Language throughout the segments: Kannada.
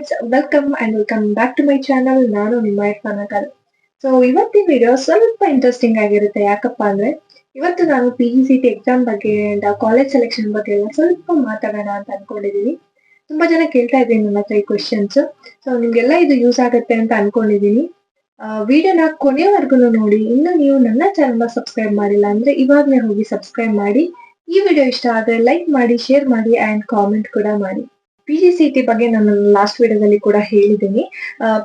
Guys welcome and welcome back to my channel ನಾನು ನಿಮ್ಮ ಇರ್ಫಾನ್ ಅಕಲ್ ಸೊ ಇವತ್ತಿನ ವಿಡಿಯೋ ಸ್ವಲ್ಪ ಇಂಟ್ರೆಸ್ಟಿಂಗ್ ಆಗಿರುತ್ತೆ. ಯಾಕಪ್ಪ ಅಂದ್ರೆ, ಇವತ್ತು ನಾನು P G C T exam ಬಗ್ಗೆ ಅಂಡ್ ಕಾಲೇಜ್ ಸೆಲೆಕ್ಷನ್ ಬಗ್ಗೆ ಎಲ್ಲ ಸ್ವಲ್ಪ ಮಾತಾಡೋಣ ಅಂತ ಅನ್ಕೊಂಡಿದೀನಿ. ತುಂಬಾ ಜನ ಕೇಳ್ತಾ ಇದ್ದೀನಿ ನನ್ನ ಹತ್ರ ಈ ಕ್ವಶನ್ಸ್ ಸೊ ನಿಮ್ಗೆಲ್ಲ ಇದು ಯೂಸ್ ಆಗುತ್ತೆ ಅಂತ ಅನ್ಕೊಂಡಿದೀನಿ. ವಿಡಿಯೋನ ಕೊನೆಯವರೆಗೂ ನೋಡಿ. ಇನ್ನು ನೀವು ನನ್ನ ಚಾನಲ್ನ ಸಬ್ಸ್ಕ್ರೈಬ್ ಮಾಡಿಲ್ಲ ಅಂದ್ರೆ, ಇವಾಗಲೇ ಹೋಗಿ ಸಬ್ಸ್ಕ್ರೈಬ್ ಮಾಡಿ. ಈ ವಿಡಿಯೋ ಇಷ್ಟ ಆದ್ರೆ ಲೈಕ್ ಮಾಡಿ ಶೇರ್ ಮಾಡಿ ಅಂಡ್ ಕಾಮೆಂಟ್ ಕೂಡ ಮಾಡಿ. ಪಿ ಜಿ ಸಿ ಟಿ ಬಗ್ಗೆ ನಾನು ಲಾಸ್ಟ್ ವಿಡಿಯೋದಲ್ಲಿ ಕೂಡ ಹೇಳಿದ್ದೀನಿ.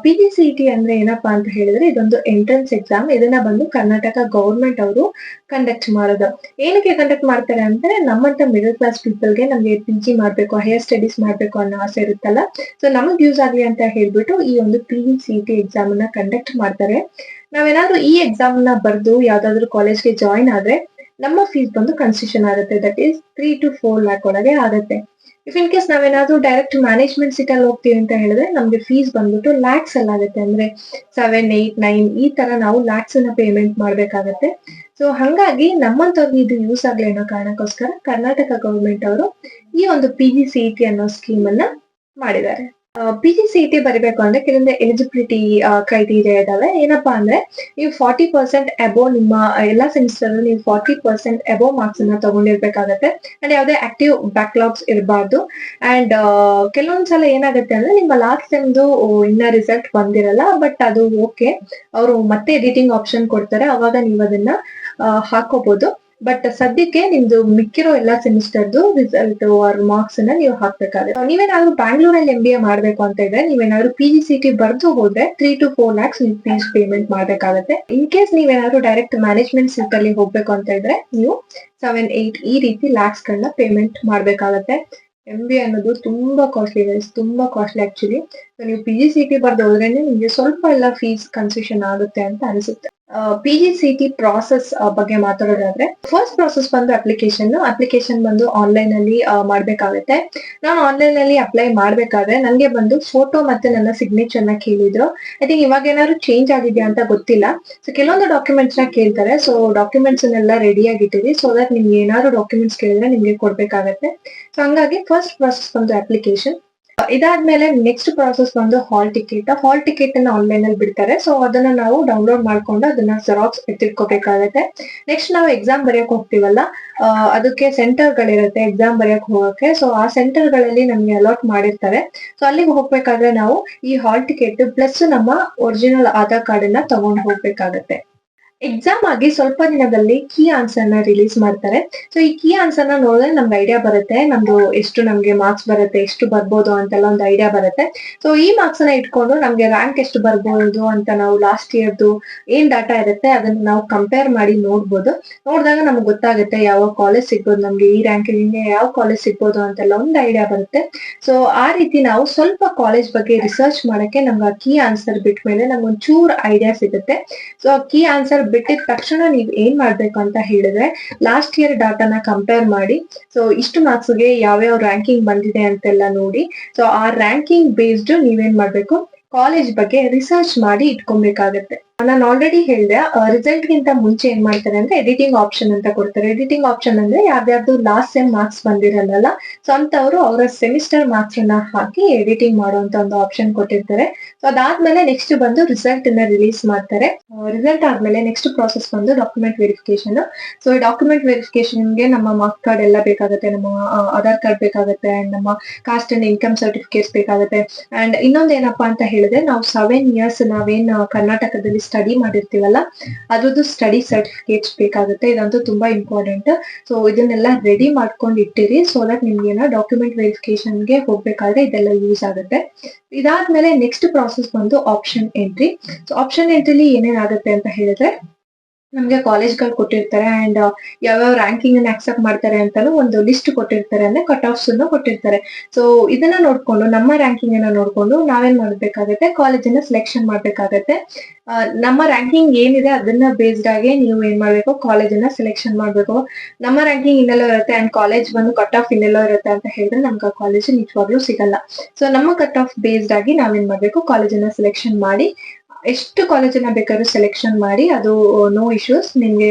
ಪಿ ಜಿ ಸಿ ಟಿ ಅಂದ್ರೆ ಏನಪ್ಪಾ ಅಂತ ಹೇಳಿದ್ರೆ ಇದೊಂದು ಎಂಟ್ರೆನ್ಸ್ ಎಕ್ಸಾಮ್ ಇದನ್ನ ಬಂದು ಕರ್ನಾಟಕ ಗೌರ್ಮೆಂಟ್ ಅವರು ಕಂಡಕ್ಟ್ ಮಾಡೋದು. ಏನಕ್ಕೆ ಕಂಡಕ್ಟ್ ಮಾಡ್ತಾರೆ ಅಂದ್ರೆ ನಮ್ಮಂತ ಮಿಡಲ್ ಕ್ಲಾಸ್ ಪೀಪಲ್ಗೆ ನಮ್ಗೆ ಪಿ ಜಿ ಮಾಡ್ಬೇಕು ಹೈಯರ್ ಸ್ಟಡೀಸ್ ಮಾಡ್ಬೇಕು ಅನ್ನೋ ಆಸೆ ಇರುತ್ತಲ್ಲ. ಸೊ ನಮಗ್ ಯೂಸ್ ಆಗ್ಲಿ ಅಂತ ಹೇಳ್ಬಿಟ್ಟು ಈ ಒಂದು P G C T exam ಅನ್ನ ಕಂಡಕ್ಟ್ ಮಾಡ್ತಾರೆ. ನಾವೇನಾದ್ರೂ ಈ ಎಕ್ಸಾಮ್ನ ಬರ್ದು ಯಾವ್ದಾದ್ರು ಕಾಲೇಜ್ಗೆ ಜಾಯಿನ್ ಆದ್ರೆ ನಮ್ಮ ಫೀಸ್ ಬಂದು ಕನ್ಸೆಷನ್ ಆಗುತ್ತೆ. That is three to four lakh ಒಳಗೆ ಆಗುತ್ತೆ. ಇಫ್ ಇನ್ ಕೇಸ್ ನಾವೇನಾದ್ರೂ ಡೈರೆಕ್ಟ್ ಮ್ಯಾನೇಜ್ಮೆಂಟ್ ಸೀಟ್ ಅಲ್ಲಿ ಹೋಗ್ತೀವಿ ಅಂತ ಹೇಳಿದ್ರೆ ನಮ್ಗೆ ಫೀಸ್ ಬಂದ್ಬಿಟ್ಟು ಲ್ಯಾಕ್ಸ್ ಅಲ್ಲಿ ಆಗುತ್ತೆ. ಅಂದ್ರೆ ಸೆವೆನ್ ಏಟ್ ನೈನ್ ಈ ತರ ನಾವು ಲ್ಯಾಕ್ಸ್ ಅನ್ನ ಪೇಮೆಂಟ್ ಮಾಡ್ಬೇಕಾಗತ್ತೆ. ಸೊ ಹಂಗಾಗಿ ನಮ್ಮಂತವ್ರಿಗೆ ಇದು ಯೂಸ್ ಆಗ್ಲಿ ಅನ್ನೋ ಕಾರಣಕ್ಕೋಸ್ಕರ ಕರ್ನಾಟಕ ಗವರ್ಮೆಂಟ್ ಅವರು ಈ ಒಂದು ಪಿ ಜಿ ಸಿ ಅನ್ನೋ ಸ್ಕೀಮ್ ಅನ್ನ ಮಾಡಿದ್ದಾರೆ. ಪಿ ಜಿ ಸಿ ಟಿ ಬರಿಬೇಕು ಅಂದ್ರೆ ಕೆಲವೊಂದು ಎಲಿಜಿಬಿಲಿಟಿ ಕ್ರೈಟೀರಿಯಾ ಇದಾವೆ. ಏನಪ್ಪಾ ಅಂದ್ರೆ, ನೀವು ಫಾರ್ಟಿ ಪರ್ಸೆಂಟ್ ಅಬೋ ನಿಮ್ಮ, ಎಲ್ಲಾ ಸೆಮಿಸ್ಟರ್ ನೀವು ಫಾರ್ಟಿ ಪರ್ಸೆಂಟ್ ಅಬೋ ಮಾರ್ಕ್ಸ್ ಅನ್ನ ತಗೊಂಡಿರ್ಬೇಕಾಗತ್ತೆ. ಅಂಡ್ ಯಾವುದೇ ಆಕ್ಟಿವ್ ಬ್ಯಾಕ್ಲಾಗ್ಸ್ ಇರಬಾರ್ದು. ಅಂಡ್ ಕೆಲವೊಂದ್ಸಲ ಏನಾಗುತ್ತೆ ಅಂದ್ರೆ, ನಿಮ್ಮ ಲಾಸ್ಟ್ ಟೈಮ್ದು ಇನ್ನ ರಿಸಲ್ಟ್ ಬಂದಿರಲ್ಲ ಬಟ್ ಅದು ಓಕೆ ಅವರು ಮತ್ತೆ ಎಡಿಟಿಂಗ್ ಆಪ್ಷನ್ ಕೊಡ್ತಾರೆ. ಅವಾಗ ನೀವು ಅದನ್ನ ಹಾಕೋಬಹುದು ಬಟ್ ಸದ್ಯಕ್ಕೆ ನಿಮ್ದು ಮಿಕ್ಕಿರೋ ಎಲ್ಲಾ ಸೆಮಿಸ್ಟರ್ದು ರಿಸಲ್ಟ್ ಆರ್ ಮಾರ್ಕ್ಸ್ ಅನ್ನ ನೀವು ಹಾಕ್ಬೇಕಾದ್ರೆ ನೀವೇನಾದ್ರೂ ಬ್ಯಾಂಗ್ಳೂರಲ್ಲಿ ಎಂ ಬಿ ಎ ಮಾಡ್ಬೇಕು ಅಂತ ಇದ್ರೆ ನೀವೇನಾದ್ರೂ ಪಿ ಜಿ ಸಿ ಟಿ ಬರ್ದು ಹೋದ್ರೆ ತ್ರೀ ಟು ಫೋರ್ ಲ್ಯಾಕ್ಸ್ ನೀವು ಫೀಸ್ ಪೇಮೆಂಟ್ ಮಾಡ್ಬೇಕಾಗತ್ತೆ. ಇನ್ ಕೇಸ್ ನೀವೇನಾದ್ರೂ ಡೈರೆಕ್ಟ್ ಮ್ಯಾನೇಜ್ಮೆಂಟ್ ಸೀಟ್ ಅಲ್ಲಿ ಹೋಗ್ಬೇಕು ಅಂತ ಇದ್ರೆ ನೀವು ಸೆವೆನ್ ಏಟ್ ಈ ರೀತಿ ಲ್ಯಾಕ್ಸ್ ಗಳನ್ನ ಪೇಮೆಂಟ್ ಮಾಡ್ಬೇಕಾಗತ್ತೆ. ಎಂ ಬಿ ಅನ್ನೋದು ತುಂಬಾ ಕಾಸ್ಟ್ಲಿ ಗೈಸ್ ತುಂಬಾ ಕಾಸ್ಟ್ಲಿ ಆಕ್ಚುಲಿ ನೀವು ಪಿ ಜಿ ಸಿ ಟಿ ಬರ್ದು ಹೋದ್ರೆ ನಿಮ್ಗೆ ಸ್ವಲ್ಪ ಎಲ್ಲ ಫೀಸ್ ಕನ್ಸೆಷನ್ ಆಗುತ್ತೆ ಅಂತ ಅನಿಸುತ್ತೆ. P G C T process ಬಗ್ಗೆ ಮಾತಾಡೋದಾದ್ರೆ ಫಸ್ಟ್ ಪ್ರಾಸೆಸ್ ಬಂದು ಅಪ್ಲಿಕೇಶನ್ ಅಪ್ಲಿಕೇಶನ್ ಬಂದು ಆನ್ಲೈನ್ ಅಲ್ಲಿ ಮಾಡ್ಬೇಕಾಗತ್ತೆ. ನಾನು ಆನ್ಲೈನ್ ಅಲ್ಲಿ ಅಪ್ಲೈ ಮಾಡ್ಬೇಕಾದ್ರೆ ನನಗೆ ಬಂದು ಫೋಟೋ ಮತ್ತೆ ನನ್ನ ಸಿಗ್ನೇಚರ್ನ ಕೇಳಿದ್ರು. ಐ ತಿಂಕ್ ಇವಾಗ ಏನಾದ್ರು ಚೇಂಜ್ ಆಗಿದೆಯಾ ಅಂತ ಗೊತ್ತಿಲ್ಲ. ಸೊ ಕೆಲವೊಂದು ಡಾಕ್ಯುಮೆಂಟ್ಸ್ನ ಕೇಳ್ತಾರೆ. ಸೊ ಡಾಕ್ಯುಮೆಂಟ್ಸ್ ಎಲ್ಲ ರೆಡಿ ಆಗಿಟ್ಟಿರಿ ಸೊ ದಟ್ ನಿಮ್ಗೆ ಏನಾದ್ರು ಡಾಕ್ಯುಮೆಂಟ್ಸ್ ಕೇಳಿದ್ರೆ ನಿಮ್ಗೆ ಕೊಡ್ಬೇಕಾಗತ್ತೆ. ಸೊ ಹಂಗಾಗಿ ಫಸ್ಟ್ ಪ್ರಾಸೆಸ್ ಬಂದು ಅಪ್ಲಿಕೇಶನ್ ಇದಾದ್ಮೇಲೆ ನೆಕ್ಸ್ಟ್ ಪ್ರಾಸೆಸ್ ಬಂದು ಹಾಲ್ ಟಿಕೆಟ್ ಹಾಲ್ ಟಿಕೆಟ್ ಅನ್ನ ಆನ್ಲೈನ್ ಅಲ್ಲಿ ಬಿಡ್ತಾರೆ. ಸೊ ಅದನ್ನ ನಾವು ಡೌನ್ಲೋಡ್ ಮಾಡ್ಕೊಂಡು ಅದನ್ನ ಜೆರಾಕ್ಸ್ ಎತ್ತಿಟ್ಕೋಬೇಕಾಗತ್ತೆ. ನೆಕ್ಸ್ಟ್ ನಾವು ಎಕ್ಸಾಮ್ ಬರೆಯಕ್ ಹೋಗ್ತಿವಲ್ಲ ಅದಕ್ಕೆ ಸೆಂಟರ್ ಗಳಿರುತ್ತೆ ಎಕ್ಸಾಮ್ ಬರೆಯಕ್ ಹೋಗಕ್ಕೆ. ಸೊ ಆ ಸೆಂಟರ್ಗಳಲ್ಲಿ ನಮ್ಗೆ ಅಲಾಟ್ ಮಾಡಿರ್ತಾರೆ. ಸೊ ಅಲ್ಲಿಗೆ ಹೋಗ್ಬೇಕಾದ್ರೆ ನಾವು ಈ ಹಾಲ್ ಟಿಕೆಟ್ ಪ್ಲಸ್ ನಮ್ಮ ಒರಿಜಿನಲ್ ಆಧಾರ್ ಕಾರ್ಡ್ ಅನ್ನ ತಗೊಂಡು ಹೋಗ್ಬೇಕಾಗತ್ತೆ. ಎಕ್ಸಾಮ್ ಆಗಿ ಸ್ವಲ್ಪ ದಿನದಲ್ಲಿ ಕೀ ಆನ್ಸರ್ನ ರಿಲೀಸ್ ಮಾಡ್ತಾರೆ. ಸೊ ಈ ಕೀ ಆನ್ಸರ್ನ ನೋಡಿದ್ರೆ ನಮ್ಗೆ ಐಡಿಯಾ ಬರುತ್ತೆ, ನಮ್ದು ಎಷ್ಟು ನಮ್ಗೆ ಮಾರ್ಕ್ಸ್ ಬರುತ್ತೆ, ಎಷ್ಟು ಬರ್ಬೋದು ಅಂತೆಲ್ಲ ಒಂದು ಐಡಿಯಾ ಬರುತ್ತೆ. ಸೊ ಈ ಮಾರ್ಕ್ಸ್ನ ಇಟ್ಕೊಂಡು ನಮ್ಗೆ ರ್ಯಾಂಕ್ ಎಷ್ಟು ಬರ್ಬೋದು ಅಂತ ನಾವು ಲಾಸ್ಟ್ ಇಯರ್ದು ಏನ್ ಡಾಟಾ ಇರುತ್ತೆ ಅದನ್ನ ನಾವು ಕಂಪೇರ್ ಮಾಡಿ ನೋಡ್ಬೋದು. ನೋಡಿದಾಗ ನಮ್ಗೆ ಗೊತ್ತಾಗುತ್ತೆ ಯಾವ ಕಾಲೇಜ್ ಸಿಗ್ಬೋದು, ನಮ್ಗೆ ಈ ರ್ಯಾಂಕ್ ಯಾವ ಕಾಲೇಜ್ ಸಿಗ್ಬೋದು ಅಂತೆಲ್ಲ ಒಂದು ಐಡಿಯಾ ಬರುತ್ತೆ. ಸೊ ಆ ರೀತಿ ನಾವು ಸ್ವಲ್ಪ ಕಾಲೇಜ್ ಬಗ್ಗೆ ರಿಸರ್ಚ್ ಮಾಡಕ್ಕೆ ನಮ್ಗೆ ಕೀ ಆನ್ಸರ್ ಬಿಟ್ಟ ಮೇಲೆ ನಮ್ಗೆ ಒಂಚೂರು ಐಡಿಯಾ ಸಿಗುತ್ತೆ. ಸೊ ಕೀ ಆನ್ಸರ್ ಬಿಟ್ಟಿದ ತಕ್ಷಣ ನೀವು ಏನ್ ಮಾಡ್ಬೇಕು ಅಂತ ಹೇಳಿದ್ರೆ ಲಾಸ್ಟ್ ಇಯರ್ ಡಾಟಾನ ಕಂಪೇರ್ ಮಾಡಿ. ಸೊ ಇಷ್ಟು ಮಾರ್ಕ್ಸ್ಗೆ ಯಾವ್ಯಾವ ರ್ಯಾಂಕಿಂಗ್ ಬಂದಿದೆ ಅಂತೆಲ್ಲ ನೋಡಿ. ಸೊ ಆ ರ್ಯಾಂಕಿಂಗ್ ಬೇಸ್ಡ್ ನೀವೇನ್ ಮಾಡ್ಬೇಕು? ಕಾಲೇಜ್ ಬಗ್ಗೆ ರಿಸರ್ಚ್ ಮಾಡಿ ಇಟ್ಕೊಬೇಕಾಗತ್ತೆ. ನಾನು ಆಲ್ರೆಡಿ ಹೇಳಿದೆ ರಿಸಲ್ಟ್ ಗಿಂತ ಮುಂಚೆ ಏನ್ ಮಾಡ್ತಾರೆ ಅಂದ್ರೆ ಎಡಿಟಿಂಗ್ ಆಪ್ಷನ್ ಅಂತ ಕೊಡ್ತಾರೆ. ಎಡಿಟಿಂಗ್ ಆಪ್ಷನ್ ಅಂದ್ರೆ ಯಾವ್ದಾವ್ದು ಲಾಸ್ಟ್ ಸೆಮ್ ಮಾರ್ಕ್ಸ್ ಬಂದಿರಲ್ಲ ಸೊ ಅಂತವ್ರು ಅವರ ಸೆಮಿಸ್ಟರ್ ಮಾರ್ಕ್ಸ್ ಅನ್ನ ಹಾಕಿ ಎಡಿಟಿಂಗ್ ಮಾಡುವಂತ ಒಂದು ಆಪ್ಷನ್ ಕೊಟ್ಟಿರ್ತಾರೆ. ಸೊ ಅದಾದ್ಮೇಲೆ ನೆಕ್ಸ್ಟ್ ಬಂದು ರಿಸಲ್ಟ್ ಅನ್ನ ರಿಲೀಸ್ ಮಾಡ್ತಾರೆ. ರಿಸಲ್ಟ್ ಆದ್ಮೇಲೆ ನೆಕ್ಸ್ಟ್ ಪ್ರಾಸೆಸ್ ಬಂದು ಡಾಕ್ಯುಮೆಂಟ್ ವೆರಿಫಿಕೇಶನ್ ಸೊ ಡಾಕ್ಯುಮೆಂಟ್ ವೆರಿಫಿಕೇಶನ್ಗೆ ನಮ್ಮ ಮಾರ್ಕ್ ಕಾರ್ಡ್ ಎಲ್ಲ ಬೇಕಾಗುತ್ತೆ, ನಮ್ಮ ಆಧಾರ್ ಕಾರ್ಡ್ ಬೇಕಾಗುತ್ತೆ ಅಂಡ್ ನಮ್ಮ ಕಾಸ್ಟ್ ಅಂಡ್ ಇನ್ಕಮ್ ಸರ್ಟಿಫಿಕೇಟ್ಸ್ ಬೇಕಾಗುತ್ತೆ. ಅಂಡ್ ಇನ್ನೊಂದ್ ಏನಪ್ಪಾ ಅಂತ ಹೇಳಿದ್ರೆ, ನಾವು ಸೆವೆನ್ ಇಯರ್ಸ್ ನಾವೇನ್ ಕರ್ನಾಟಕದಲ್ಲಿ ಸ್ಟಡಿ ಮಾಡಿರ್ತೀವಲ್ಲ, ಅದ್ರದ್ದು ಸ್ಟಡಿ ಸರ್ಟಿಫಿಕೇಟ್ಸ್ ಬೇಕಾಗುತ್ತೆ. ಇದಂತೂ ತುಂಬಾ ಇಂಪಾರ್ಟೆಂಟ್ ಸೊ ಇದನ್ನೆಲ್ಲ ರೆಡಿ ಮಾಡ್ಕೊಂಡು ಇಟ್ಟಿರಿ ಸೊ ದಟ್ ನಿಮ್ಗೆ ಏನೋ ಡಾಕ್ಯುಮೆಂಟ್ ವೆರಿಫಿಕೇಶನ್ಗೆ ಹೋಗ್ಬೇಕಾದ್ರೆ ಇದೆಲ್ಲ ಯೂಸ್ ಆಗುತ್ತೆ. ಇದಾದ್ಮೇಲೆ ನೆಕ್ಸ್ಟ್ ಪ್ರಾಸೆಸ್ ಬಂದು ಆಪ್ಷನ್ ಎಂಟ್ರಿ ಸೊ ಆಪ್ಷನ್ ಎಂಟ್ರಿಲಿ ಏನೇನಾಗುತ್ತೆ ಅಂತ ಹೇಳಿದ್ರೆ ನಮ್ಗೆ ಕಾಲೇಜ್ಗಳು ಕೊಟ್ಟಿರ್ತಾರೆ ಅಂಡ್ ಯಾವ್ಯಾವ ರ್ಯಾಂಕಿಂಗ್ ಅನ್ನ ಆಕ್ಸೆಪ್ಟ್ ಮಾಡ್ತಾರೆ ಅಂತಲೂ ಒಂದು ಲಿಸ್ಟ್ ಕೊಟ್ಟಿರ್ತಾರೆ ಅಂದ್ರೆ ಕಟ್ ಆಫ್ಸ್ ಅನ್ನು ಕೊಟ್ಟಿರ್ತಾರೆ. ಸೊ ಇದನ್ನ ನೋಡ್ಕೊಂಡು, ನಮ್ಮ ರ್ಯಾಂಕಿಂಗ್ ಅನ್ನ ನೋಡ್ಕೊಂಡು ನಾವೇನ್ ಮಾಡ್ಬೇಕಾಗತ್ತೆ? ಕಾಲೇಜನ್ನ ಸೆಲೆಕ್ಷನ್ ಮಾಡ್ಬೇಕಾಗತ್ತೆ. ನಮ್ಮ ರ್ಯಾಂಕಿಂಗ್ ಏನಿದೆ ಅದನ್ನ ಬೇಸ್ಡ್ ಆಗಿ ನೀವು ಏನ್ ಮಾಡ್ಬೇಕು? ಕಾಲೇಜನ್ನ ಸೆಲೆಕ್ಷನ್ ಮಾಡ್ಬೇಕು. ನಮ್ಮ ರ್ಯಾಂಕಿಂಗ್ ಇನ್ನೆಲ್ಲೋ ಇರುತ್ತೆ ಅಂಡ್ ಕಾಲೇಜ್ ಬಂದು ಕಟ್ ಆಫ್ ಇನ್ನೆಲ್ಲೋ ಇರುತ್ತೆ ಅಂತ ಹೇಳಿದ್ರೆ ನಮ್ಗೆ ಕಾಲೇಜ್ ನಿಜವಾಗ್ಲೂ ಸಿಗಲ್ಲ. ಸೊ ನಮ್ಮ ಕಟ್ ಆಫ್ ಬೇಸ್ಡ್ ಆಗಿ ನಾವೇನ್ ಮಾಡ್ಬೇಕು? ಕಾಲೇಜನ್ನ ಸೆಲೆಕ್ಷನ್ ಮಾಡಿ ಎಷ್ಟು ಕಾಲೇಜನ್ನ ಬೇಕಾದ್ರೂ ಸೆಲೆಕ್ಷನ್ ಮಾಡಿ ಅದು ನೋ ಇಶ್ಯೂಸ್ ನಿಮ್ಗೆ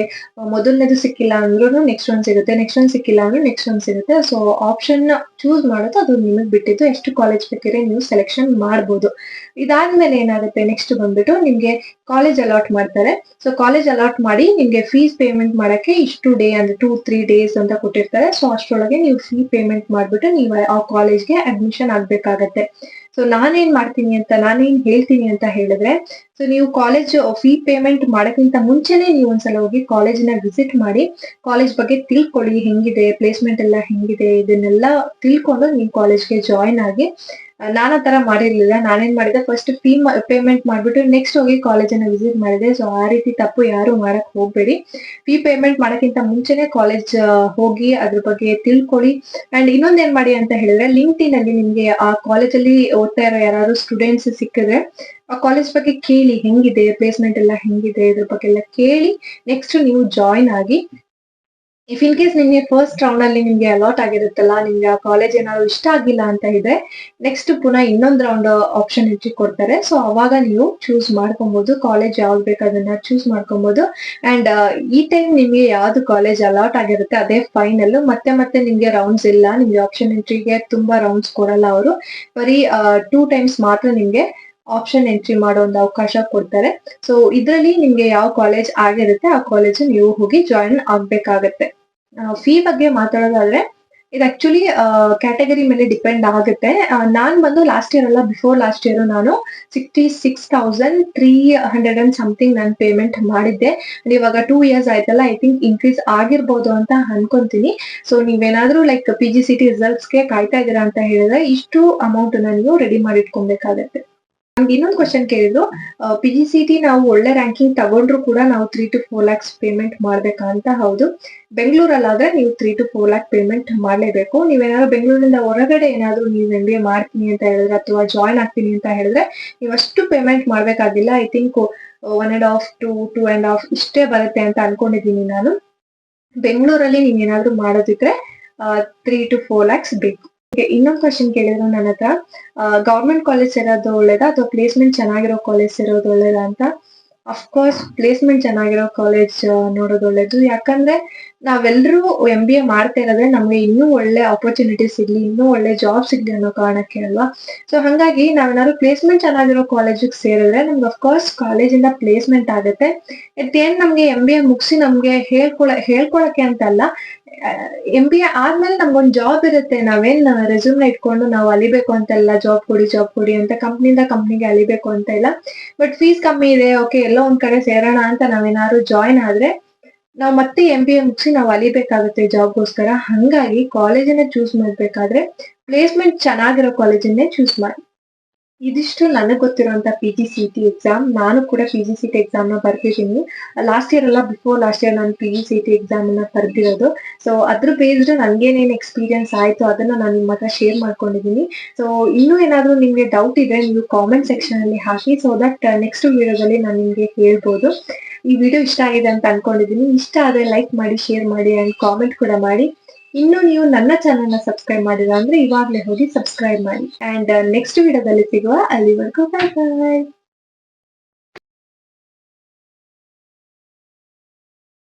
ಮೊದಲನೇದು ಸಿಕ್ಕಿಲ್ಲ ಅಂದ್ರೂ ನೆಕ್ಸ್ಟ್ ಒನ್ ಸಿಗುತ್ತೆ ನೆಕ್ಸ್ಟ್ ಒನ್ ಸಿಕ್ಕಿಲ್ಲ ಅಂದ್ರೂ ನೆಕ್ಸ್ಟ್ ಒನ್ ಸಿಗುತ್ತೆ. ಸೊ ಆಪ್ಷನ್ ಚೂಸ್ ಮಾಡೋದು, ಅದು ನಿಮಗೆ ಬಿಟ್ಟಿದ್ದು. ಎಷ್ಟು ಕಾಲೇಜ್ ಬೇಕಿದ್ರೆ ನೀವು ಸೆಲೆಕ್ಷನ್ ಮಾಡ್ಬೋದು. ಇದಾದ್ಮೇಲೆ ಏನಾಗುತ್ತೆ ನೆಕ್ಸ್ಟ್ ಬಂದ್ಬಿಟ್ಟು ನಿಮ್ಗೆ ಕಾಲೇಜ್ ಅಲಾಟ್ ಮಾಡ್ತಾರೆ. ಸೊ ಕಾಲೇಜ್ ಅಲಾಟ್ ಮಾಡಿ ನಿಮ್ಗೆ ಫೀಸ್ ಪೇಮೆಂಟ್ ಮಾಡಕ್ಕೆ ಇಷ್ಟು ಡೇ ಅಂದ್ರೆ ಟೂ ತ್ರೀ ಡೇಸ್ ಅಂತ ಕೊಟ್ಟಿರ್ತಾರೆ. ಸೊ ಅಷ್ಟರೊಳಗೆ ನೀವು ಫೀ ಪೇಮೆಂಟ್ ಮಾಡ್ಬಿಟ್ಟು ನೀವು ಆ ಕಾಲೇಜ್ಗೆ ಅಡ್ಮಿಷನ್ ಆಗ್ಬೇಕಾಗತ್ತೆ. ಸೊ ನಾನೇನ್ ಮಾಡ್ತೀನಿ ಅಂತ, ನಾನೇನ್ ಹೇಳ್ತೀನಿ ಅಂತ ಹೇಳಿದ್ರೆ ಸೊ ನೀವು ಕಾಲೇಜ್ ಫೀ ಪೇಮೆಂಟ್ ಮಾಡೋಕ್ಕಿಂತ ಮುಂಚೆನೆ ನೀವು ಒಂದ್ಸಲ ಹೋಗಿ ಕಾಲೇಜಿನ ವಿಸಿಟ್ ಮಾಡಿ ಕಾಲೇಜ್ ಬಗ್ಗೆ ತಿಳ್ಕೊಳ್ಳಿ ಹೆಂಗಿದೆ ಪ್ಲೇಸ್ಮೆಂಟ್ ಎಲ್ಲ ಹೆಂಗಿದೆ, ಇದನ್ನೆಲ್ಲ ತಿಳ್ಕೊಂಡು ನೀವು ಕಾಲೇಜ್ಗೆ ಜಾಯಿನ್ ಆಗಿ ನಾನು ಆ ತರ ಮಾಡಿರ್ಲಿಲ್ಲ. ನಾನೇನ್ ಮಾಡಿದೆ? ಫಸ್ಟ್ ಫೀ ಪೇಮೆಂಟ್ ಮಾಡ್ಬಿಟ್ಟು ನೆಕ್ಸ್ಟ್ ಹೋಗಿ ಕಾಲೇಜನ್ನ ವಿಸಿಟ್ ಮಾಡಿದೆ. ಸೊ ಆ ರೀತಿ ತಪ್ಪು ಯಾರು ಮಾಡಕ್ ಹೋಗ್ಬೇಡಿ. ಫೀ ಪೇಮೆಂಟ್ ಮಾಡೋಕ್ಕಿಂತ ಮುಂಚೆನೆ ಕಾಲೇಜ್ ಹೋಗಿ ಅದ್ರ ಬಗ್ಗೆ ತಿಳ್ಕೊಳ್ಳಿ. ಅಂಡ್ ಇನ್ನೊಂದೇನ್ ಮಾಡಿ ಅಂತ ಹೇಳಿದ್ರೆ ಲಿಂಕ್ಡಿನ್ ಅಲ್ಲಿ ನಿಮ್ಗೆ ಆ ಕಾಲೇಜಲ್ಲಿ ಓದ್ತಾ ಇರೋ ಯಾರಾದ್ರು ಸ್ಟೂಡೆಂಟ್ಸ್ ಸಿಕ್ಕಿದ್ರೆ, ಆ ಕಾಲೇಜ್ ಬಗ್ಗೆ ಕೇಳಿ ಹೆಂಗಿದೆ ಪ್ಲೇಸ್ಮೆಂಟ್ ಎಲ್ಲ ಹೆಂಗಿದೆ, ಇದ್ರ ಬಗ್ಗೆ ಎಲ್ಲ ಕೇಳಿ ನೆಕ್ಸ್ಟ್ ನೀವು ಜಾಯಿನ್ ಆಗಿ ಇಫ್ ಇನ್ ಕೇಸ್ ನಿಮಗೆ ಫಸ್ಟ್ ರೌಂಡ್ ಅಲ್ಲಿ ನಿಮ್ಗೆ ಅಲಾಟ್ ಆಗಿರುತ್ತಲ್ಲ, ನಿಮ್ಗೆ ಆ ಕಾಲೇಜ್ ಏನಾದ್ರು ಇಷ್ಟ ಆಗಿಲ್ಲ ಅಂತ ಇದ್ರೆ ನೆಕ್ಸ್ಟ್ ಪುನಃ ಇನ್ನೊಂದ್ ರೌಂಡ್ ಆಪ್ಷನ್ ಹೆಚ್ಚಿ ಕೊಡ್ತಾರೆ. ಸೊ ಅವಾಗ ನೀವು ಚೂಸ್ ಮಾಡ್ಕೊಬಹುದು ಕಾಲೇಜ್ ಯಾವ್ದು ಬೇಕು ಅದನ್ನ ಚೂಸ್ ಮಾಡ್ಕೊಬಹುದು ಅಂಡ್ ಈ ಟೈಮ್ ನಿಮ್ಗೆ ಯಾವ್ದು ಕಾಲೇಜ್ ಅಲಾಟ್ ಆಗಿರುತ್ತೆ ಅದೇ ಫೈನಲ್ ಮತ್ತೆ ಮತ್ತೆ ನಿಮ್ಗೆ ರೌಂಡ್ಸ್ ಇಲ್ಲ, ನಿಮ್ಗೆ ಆಪ್ಷನ್ ಎಂಟ್ರಿಗೆ ತುಂಬಾ ರೌಂಡ್ಸ್ ಕೊಡಲ್ಲ ಅವರು. ಬರೀ ಟೂ ಟೈಮ್ಸ್ ಮಾತ್ರ ನಿಮ್ಗೆ ಆಪ್ಷನ್ ಎಂಟ್ರಿ ಮಾಡೋ ಒಂದು ಅವಕಾಶ ಕೊಡ್ತಾರೆ. ಸೊ ಇದರಲ್ಲಿ ನಿಮ್ಗೆ ಯಾವ ಕಾಲೇಜ್ ಆಗಿರುತ್ತೆ, ಆ ಕಾಲೇಜ್ ನೀವು ಹೋಗಿ ಜಾಯಿನ್ ಆಗ್ಬೇಕಾಗತ್ತೆ. ಫೀ ಬಗ್ಗೆ ಮಾತಾಡೋದಾದ್ರೆ, ಇದು ಆಕ್ಚುಲಿ ಕ್ಯಾಟಗರಿ ಮೇಲೆ ಡಿಪೆಂಡ್ ಆಗುತ್ತೆ. ನಾನು ಬಂದು ಲಾಸ್ಟ್ ಇಯರ್ ಅಲ್ಲ ಬಿಫೋರ್ ಲಾಸ್ಟ್ ಇಯರ್ ನಾನು sixty six thousand three hundred and something ನಾನು ಪೇಮೆಂಟ್ ಮಾಡಿದ್ದೆ. ಇವಾಗ ಟೂ ಇಯರ್ಸ್ ಆಯ್ತಲ್ಲ ಐ ಥಿಂಕ್ ಇನ್ಕ್ರೀಸ್ ಆಗಿರ್ಬೋದು ಅಂತ ಅನ್ಕೊಂತೀನಿ. ಸೊ ನೀವೇನಾದ್ರೂ like P G C T ರಿಸಲ್ಟ್ಸ್ಗೆ ಕಾಯ್ತಾ ಇದ್ದೀರಾ ಅಂತ ಹೇಳಿದ್ರೆ, ಇಷ್ಟು ಅಮೌಂಟ್ ನೀವು ರೆಡಿ ಮಾಡಿ ಇಟ್ಕೊಬೇಕಾಗತ್ತೆ ನಮ್ಗೆ ಇನ್ನೊಂದು ಕ್ವಶನ್ ಕೇಳಿದ್ರು ಪಿ ಜಿ ಸಿ ಟಿ ನಾವು ಒಳ್ಳೆ ರ್ಯಾಂಕಿಂಗ್ ತಗೊಂಡ್ರು ಕೂಡ ನಾವು three to four lakhs payment ಮಾಡ್ಬೇಕಾ ಅಂತ ಹೌದು. ಬೆಂಗಳೂರಲ್ಲಾದ್ರೆ ನೀವು three to four lakh payment ಮಾಡಲೇಬೇಕು. ನೀವೇನಾದ್ರು ಬೆಂಗಳೂರಿಂದ ಹೊರಗಡೆ ಏನಾದ್ರು ನೀವು ಎಂ ಬಿ ಎ ಮಾಡ್ತೀನಿ ಅಂತ ಹೇಳಿದ್ರೆ ಅಥವಾ ಜಾಯ್ನ್ ಆಗ್ತೀನಿ ಅಂತ ಹೇಳಿದ್ರೆ ನೀವು ಅಷ್ಟು payment ಮಾಡ್ಬೇಕಾಗಿಲ್ಲ. I think one and half to two and half ಇಷ್ಟೇ ಬರುತ್ತೆ ಅಂತ ಅನ್ಕೊಂಡಿದ್ದೀನಿ ನಾನು. ಬೆಂಗಳೂರಲ್ಲಿ ನೀವು ಏನಾದ್ರು ಮಾಡೋದಿದ್ರೆ ತ್ರೀ ಟು ಫೋರ್ ಲ್ಯಾಕ್ಸ್ ಬೇಕು. ಇನ್ನೊಂದು ಕ್ವಶನ್ ಕೇಳಿದ್ರು ನನ್ನ ಹತ್ರ. ಗೌರ್ಮೆಂಟ್ ಕಾಲೇಜ್ ಇರೋದು ಒಳ್ಳೇದಾ ಅಥವಾ ಪ್ಲೇಸ್ಮೆಂಟ್ ಚೆನ್ನಾಗಿರೋ ಕಾಲೇಜ್ ಇರೋದು ಒಳ್ಳೇದಾ ಅಂತ? ಅಫ್ಕೋರ್ಸ್ ಪ್ಲೇಸ್ಮೆಂಟ್ ಚೆನ್ನಾಗಿರೋ ಕಾಲೇಜ್ ನೋಡೋದು ಒಳ್ಳೇದು. ಯಾಕಂದ್ರೆ ನಾವೆಲ್ಲರೂ ಎಂ ಬಿ ಎ ಮಾಡ್ತಾ ಇರೋದ್ರೆ ನಮ್ಗೆ ಇನ್ನೂ ಒಳ್ಳೆ ಆಪರ್ಚುನಿಟಿ ಸಿಗ್ಲಿ ಇನ್ನೂ ಒಳ್ಳೆ ಜಾಬ್ ಸಿಗ್ಲಿ ಅನ್ನೋ ಕಾರಣಕ್ಕೆ ಅಲ್ವಾ? ಸೊ ಹಂಗಾಗಿ ನಾವೇನಾದ್ರು ಪ್ಲೇಸ್ಮೆಂಟ್ ಚೆನ್ನಾಗಿರೋ ಕಾಲೇಜಿಗೆ ಸೇರಿದ್ರೆ ನಮ್ಗೆ ಅಫ್ಕೋರ್ಸ್ ಕಾಲೇಜಿಂದ ಪ್ಲೇಸ್ಮೆಂಟ್ ಆಗುತ್ತೆ. ಎಟ್ ನಮಗೆ ಎಂ ಬಿ ಎ ಮುಗಿಸಿ ನಮ್ಗೆ ಹೇಳ್ಕೊಳ, ಹೇಳ್ಕೊಳಕ್ಕೆ ಅಂತ ಅಲ್ಲ ಎಂ ಬಿ ಎ ಆದ್ಮೇಲೆ ನಮ್ಗೊಂದ್ ಜಾಬ್ ಇರುತ್ತೆ. ನಾವೇನ್ ರೆಸ್ಯೂಮ್ ಇಟ್ಕೊಂಡು ನಾವು ಅಲಿಬೇಕು ಅಂತ ಅಂತೆಲ್ಲ ಜಾಬ್ ಕೊಡಿ ಜಾಬ್ ಕೊಡಿ ಅಂತ ಕಂಪ್ನಿಯಿಂದ ಕಂಪ್ನಿಗೆ ಅಲಿಬೇಕು ಅಂತ ಇಲ್ಲ. ಬಟ್ ಫೀಸ್ ಕಮ್ಮಿ ಇದೆ ಓಕೆ ಎಲ್ಲೋ ಒಂದ್ ಕಡೆ ಸೇರೋಣ ಅಂತ ನಾವೇನಾದ್ರು ಜಾಯಿನ್ ಆದ್ರೆ ನಾವು ಮತ್ತೆ ಎಂ ಬಿ ಎ ಮುಗಿಸಿ ನಾವು ಅಲಿಬೇಕಾಗುತ್ತೆ ಜಾಬ್ಗೋಸ್ಕರ ಹಂಗಾಗಿ ಕಾಲೇಜನ್ನ ಚೂಸ್ ಮಾಡ್ಬೇಕಾದ್ರೆ ಪ್ಲೇಸ್ಮೆಂಟ್ ಚೆನ್ನಾಗಿರೋ ಕಾಲೇಜನ್ನೇ ಚೂಸ್ ಮಾಡಿ ಇದಿಷ್ಟು ನನಗೆ ಗೊತ್ತಿರುವಂತ P G C T exam ನಾನು ಕೂಡ ಪಿ ಜಿ ಸಿ ಟಿ ಎಕ್ಸಾಮ್ನ ಬರ್ತಿದ್ದೀನಿ ಲಾಸ್ಟ್ ಇಯರ್ ಅಲ್ಲ ಬಿಫೋರ್ ಲಾಸ್ಟ್ ಇಯರ್ ನಾನು ಪಿ ಜಿ ಸಿ ಟಿ ಎಕ್ಸಾಮ್ನ ಬರ್ದಿರೋದು. ಸೊ ಅದ್ರ ಬೇಸ್ಡ್ ನನ್ಗೇನೇನ್ ಎಕ್ಸ್ಪೀರಿಯನ್ಸ್ ಆಯ್ತು ಅದನ್ನ ನಾನು ನಿಮ್ಮ ಹತ್ರ ಶೇರ್ ಮಾಡ್ಕೊಂಡಿದ್ದೀನಿ ಸೊ ಇನ್ನೂ ಏನಾದ್ರೂ ನಿಮ್ಗೆ ಡೌಟ್ ಇದೆ, ನೀವು ಕಾಮೆಂಟ್ ಸೆಕ್ಷನ್ ಅಲ್ಲಿ ಹಾಕಿ ಸೊ ದಟ್ ನೆಕ್ಸ್ಟ್ ವಿಡಿಯೋದಲ್ಲಿ ನಾನು ನಿಮ್ಗೆ ಹೇಳ್ಬೋದು. ಈ ವಿಡಿಯೋ ಇಷ್ಟ ಆಗಿದೆ ಅಂತ ಅನ್ಕೊಂಡಿದ್ದೀನಿ ಇಷ್ಟ ಆದ್ರೆ ಲೈಕ್ ಮಾಡಿ ಶೇರ್ ಮಾಡಿ ಅಂಡ್ ಕಾಮೆಂಟ್ ಕೂಡ ಮಾಡಿ. ಇನ್ನು ನೀವು ನನ್ನ ಚಾನೆಲ್ನ ಸಬ್ಸ್ಕ್ರೈಬ್ ಮಾಡಿಲ್ಲ ಅಂದ್ರೆ ಇವಾಗ್ಲೇ ಹೋಗಿ ಸಬ್ಸ್ಕ್ರೈಬ್ ಮಾಡಿ. ಅಂಡ್ ನೆಕ್ಸ್ಟ್ ವಿಡಿಯೋದಲ್ಲಿ ಸಿಗುವ ಅಲ್ಲಿವರೆಗೂ ಬಾಯ್ ಬಾಯ್